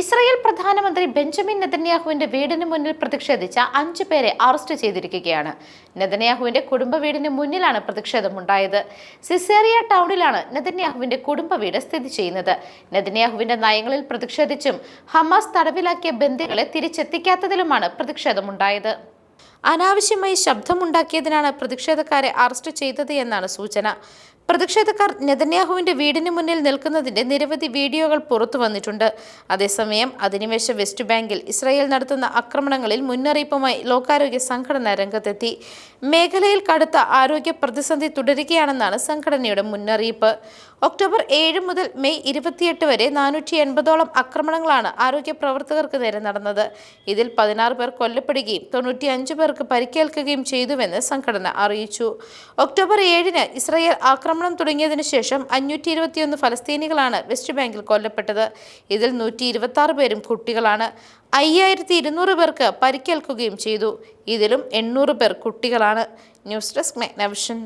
Israel പ്രധാനമന്ത്രി Benjamin നെതന്യാഹുവിന്റെ വീടിന് മുന്നിൽ പ്രതിഷേധിച്ച അഞ്ചു പേരെ അറസ്റ്റ് ചെയ്തിരിക്കുകയാണ്. നെതന്യാഹുവിന്റെ കുടുംബ വീടിന് മുന്നിലാണ് പ്രതിഷേധമുണ്ടായത്. സിസേറിയ ടൗണിലാണ് നെതന്യാഹുവിന്റെ കുടുംബ വീട് സ്ഥിതി ചെയ്യുന്നത്. നെതന്യാഹുവിന്റെ നയങ്ങളിൽ പ്രതിഷേധിച്ചും ഹമാസ് തടവിലാക്കിയ ബന്ദികളെ തിരിച്ചെത്തിക്കാത്തതിലുമാണ് പ്രതിഷേധമുണ്ടായത്. അനാവശ്യമായി ശബ്ദമുണ്ടാക്കിയതിനാണ് പ്രതിഷേധക്കാരെ അറസ്റ്റ് ചെയ്തത് എന്നാണ് സൂചന. പ്രതിഷേധക്കാർ നെതന്യാഹുവിന്റെ വീടിന് മുന്നിൽ നിൽക്കുന്നതിന്റെ നിരവധി വീഡിയോകൾ പുറത്തു വന്നിട്ടുണ്ട്. അതേസമയം അധിനിവേശ വെസ്റ്റ് ബാങ്കിൽ ഇസ്രായേൽ നടത്തുന്ന ആക്രമണങ്ങളിൽ മുന്നറിയിപ്പുമായി ലോകാരോഗ്യ സംഘടന രംഗത്തെത്തി. മേഖലയിൽ കടുത്ത ആരോഗ്യ പ്രതിസന്ധി തുടരുകയാണെന്നാണ് സംഘടനയുടെ മുന്നറിയിപ്പ്. ഒക്ടോബർ ഏഴ് മുതൽ മെയ് ഇരുപത്തിയെട്ട് വരെ നാനൂറ്റി എൺപതോളം ആക്രമണങ്ങളാണ് ആരോഗ്യ പ്രവർത്തകർക്ക് നേരെ നടന്നത്. ഇതിൽ പതിനാറ് പേർ കൊല്ലപ്പെടുകയും തൊണ്ണൂറ്റി അഞ്ച് പേർക്ക് പരിക്കേൽക്കുകയും ചെയ്തുവെന്ന് സംഘടന അറിയിച്ചു. ഒക്ടോബർ ഏഴിന് ഇസ്രായേൽ ആക്രമണം തുടങ്ങിയതിനു ശേഷം അഞ്ഞൂറ്റി ഇരുപത്തിയൊന്ന് ഫലസ്തീനികളാണ് വെസ്റ്റ് ബാങ്കിൽ കൊല്ലപ്പെട്ടത്. ഇതിൽ നൂറ്റി ഇരുപത്തി ആറ് പേരും കുട്ടികളാണ്. അയ്യായിരത്തി ഇരുന്നൂറ് പേർക്ക് പരിക്കേൽക്കുകയും ചെയ്തു. ഇതിലും എണ്ണൂറ് പേർ കുട്ടികളാണ്. News desk Magnavision.